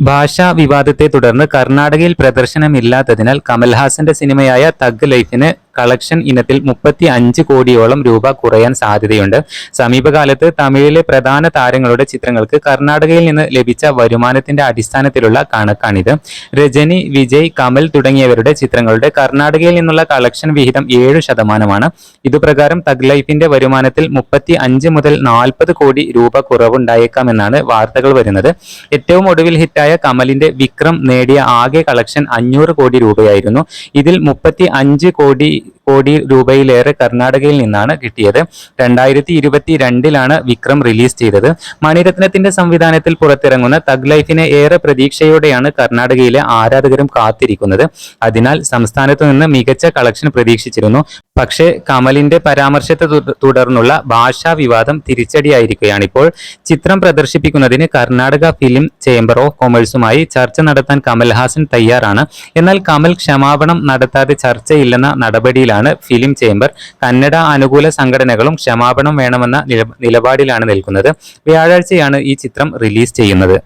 ഭാഷാ വിവാദത്തെ തുടർന്ന് കർണാടകയിൽ പ്രദർശനമില്ലാത്തതിനാൽ കമൽഹാസന്റെ സിനിമയായ തഗ് ലൈഫിന് കളക്ഷൻ ഇനത്തിൽ മുപ്പത്തി അഞ്ച് കോടിയോളം രൂപ കുറയാൻ സാധ്യതയുണ്ട്. സമീപകാലത്ത് തമിഴിലെ പ്രധാന താരങ്ങളുടെ ചിത്രങ്ങൾക്ക് കർണാടകയിൽ നിന്ന് ലഭിച്ച വരുമാനത്തിന്റെ അടിസ്ഥാനത്തിലുള്ള കണക്കാണിത്. രജനി വിജയ് കമൽ തുടങ്ങിയവരുടെ ചിത്രങ്ങളുടെ കർണാടകയിൽ നിന്നുള്ള കളക്ഷൻ വിഹിതം ഏഴ് ശതമാനമാണ്. ഇതുപ്രകാരം തഗ് ലൈഫിന്റെ വരുമാനത്തിൽ മുപ്പത്തി അഞ്ച് മുതൽ നാൽപ്പത് കോടി രൂപ കുറവുണ്ടായേക്കാമെന്നാണ് വാർത്തകൾ വരുന്നത്. ഏറ്റവും ഒടുവിൽ ഹിറ്റായ കമലിന്റെ വിക്രം നേടിയ ആകെ കളക്ഷൻ അഞ്ഞൂറ് കോടി രൂപയായിരുന്നു. ഇതിൽ മുപ്പത്തി അഞ്ച് കോടി കോടി രൂപയിലേറെ കർണാടകയിൽ നിന്നാണ് കിട്ടിയത്. രണ്ടായിരത്തി ഇരുപത്തി രണ്ടിലാണ് വിക്രം റിലീസ് ചെയ്തത്. മണിരത്നത്തിന്റെ സംവിധാനത്തിൽ പുറത്തിറങ്ങുന്ന തഗ് ലൈഫിനെ ഏറെ പ്രതീക്ഷയോടെയാണ് കർണാടകയിലെ ആരാധകരും കാത്തിരിക്കുന്നത്. അതിനാൽ സംസ്ഥാനത്തു നിന്ന് മികച്ച കളക്ഷൻ പ്രതീക്ഷിച്ചിരുന്നു. പക്ഷേ കമലിന്റെ പരാമർശത്തെ തുടർന്നുള്ള ഭാഷാ വിവാദം തിരിച്ചടിയായിരിക്കുകയാണിപ്പോൾ. ചിത്രം പ്രദർശിപ്പിക്കുന്നതിന് കർണാടക ഫിലിം ചേംബർ ഓഫ് കൊമേഴ്സുമായി ചർച്ച നടത്താൻ കമൽഹാസൻ തയ്യാറാണ്. എന്നാൽ കമൽ ക്ഷമാപണം നടത്താതെ ചർച്ചയില്ലെന്ന നടപടിയിലാണ് ഫിലിം ചേംബർ കന്നഡ അനുകൂല സംഘടനകളും ക്ഷമാപണം വേണമെന്ന നില- നിലപാടിലാണ് നിൽക്കുന്നത്. വ്യാഴാഴ്ചയാണ് ഈ ചിത്രം റിലീസ് ചെയ്യുന്നത്.